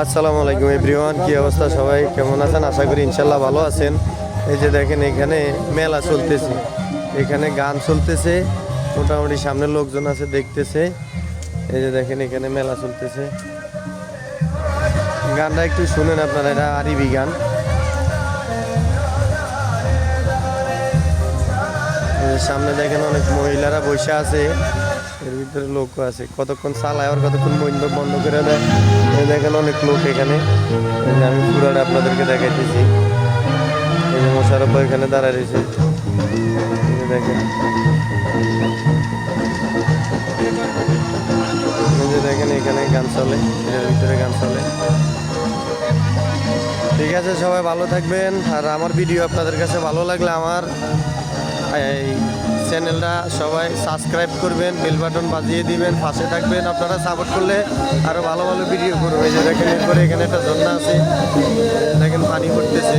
আসসালামু আলাইকুম এভরিওয়ান, কি অবস্থা সবাই? কেমন আছেন? আশা করি ইনশাল্লাহ ভালো আছেন। এই যে দেখেন, এখানে মেলা চলতেছে। এখানে গান চলতেছে। মোটামুটি সামনে লোকজন আছে, দেখতেছে। এই যে দেখেন, এখানে মেলা চলতেছে। গানটা একটু শুনেন আপনারা, এটা আরিবি গান। সামনে দেখেন, অনেক মহিলারা বসে আছে। এর ভিতরে লোকও আছে। কতক্ষণ চালায় আর কতক্ষণ বন্ধ বন্ধ করে দেয়। দেখেন অনেক লোক এখানে। আমি পুরাটা আপনাদেরকে দেখাইতেছি। এই যে মোশারফ এখানে দাঁড়ায় রয়েছে। দেখেন। দেখেন এখানে গান চলে এর ভিতরে গান চলে। ঠিক আছে, সবাই ভালো থাকবেন। আর আমার ভিডিও আপনাদের কাছে ভালো লাগলে আমার, এই চ্যানেলটা সবাই সাবস্ক্রাইব করবেন, বেল বাটন বাজিয়ে দিবেন, পাশে থাকবেন। আপনারা সাপোর্ট করলে আরও ভালো ভালো ভিডিও করবে। যে দেখেন, এরপরে এখানে একটা ঝর্ণা আছে। দেখেন পানি পড়তেছে।